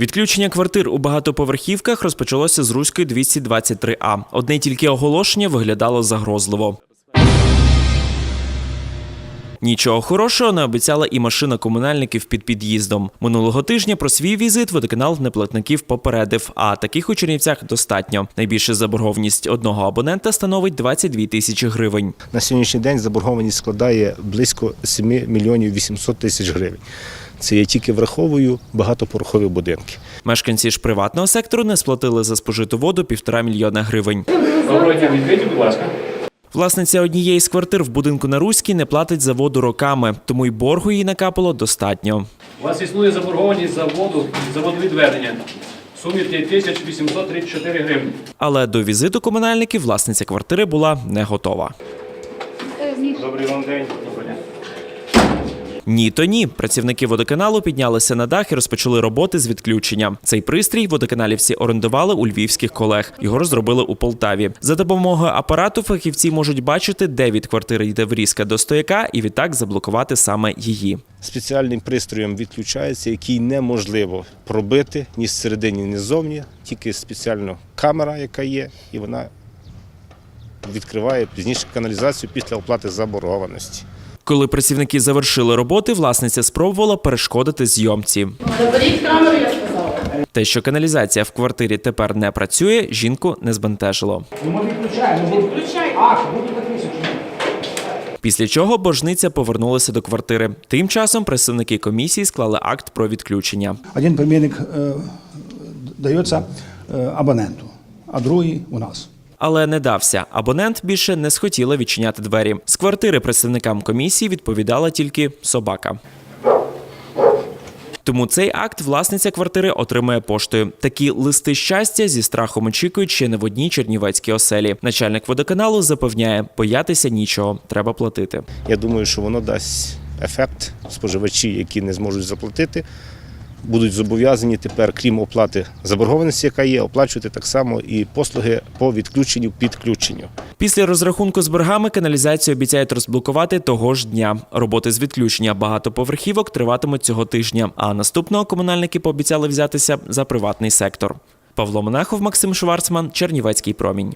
Відключення квартир у багатоповерхівках розпочалося з Руської 223А. Одне тільки оголошення виглядало загрозливо. Нічого хорошого не обіцяла і машина комунальників під під'їздом. Минулого тижня про свій візит водоканал неплатників попередив. А таких у Чернівцях достатньо. Найбільша заборгованість одного абонента становить 22 тисячі гривень. На сьогоднішній день заборгованість складає близько 7 мільйонів 800 тисяч гривень. Це я тільки враховую багатопорохові будинки. Мешканці ж приватного сектору не сплатили за спожиту воду півтора мільйона гривень. Доброго дня, відкрийте, будь ласка. Власниця однієї з квартир в будинку на Руській не платить за воду роками, тому й боргу їй накапало достатньо. У вас існує заборгованість за воду, за водовідведення в сумі 5834 гривні. Але до візиту комунальників власниця квартири була не готова. Добрий вам день. Добрий дня. Ні, то ні. Працівники водоканалу піднялися на дах і розпочали роботи з відключення. Цей пристрій водоканалівці орендували у львівських колег. Його розробили у Полтаві. За допомогою апарату фахівці можуть бачити, де від квартири йде врізка до стояка, і відтак заблокувати саме її. Спеціальним пристроєм відключається, який неможливо пробити ні зсередині, ні ззовні, тільки спеціально камера, яка є, і вона відкриває пізніше каналізацію після оплати заборгованості. Коли працівники завершили роботи, власниця спробувала перешкодити зйомці. Заберіть камеру, я сказала. Те, що каналізація в квартирі тепер не працює, жінку не збентежило. Ну, ми відключаємо. Відключайте. А. Після чого боржниця повернулася до квартири. Тим часом представники комісії склали акт про відключення. Один примірник е, дається е, абоненту, а другий у нас. Але не дався. Абонент більше не схотіла відчиняти двері. З квартири представникам комісії відповідала тільки собака. Тому цей акт власниця квартири отримує поштою. Такі листи щастя зі страхом очікують ще не в одній чернівецькій оселі. Начальник водоканалу запевняє, боятися нічого, треба платити. Я думаю, що воно дасть ефект. Споживачі, які не зможуть заплатити, будуть зобов'язані тепер, крім оплати заборгованості, яка є, оплачувати так само і послуги по відключенню підключенню. Після розрахунку з боргами каналізацію обіцяють розблокувати того ж дня. Роботи з відключення багатоповерхівок триватимуть цього тижня. А наступного комунальники пообіцяли взятися за приватний сектор. Павло Монахов, Максим Шварцман, Чернівецький промінь.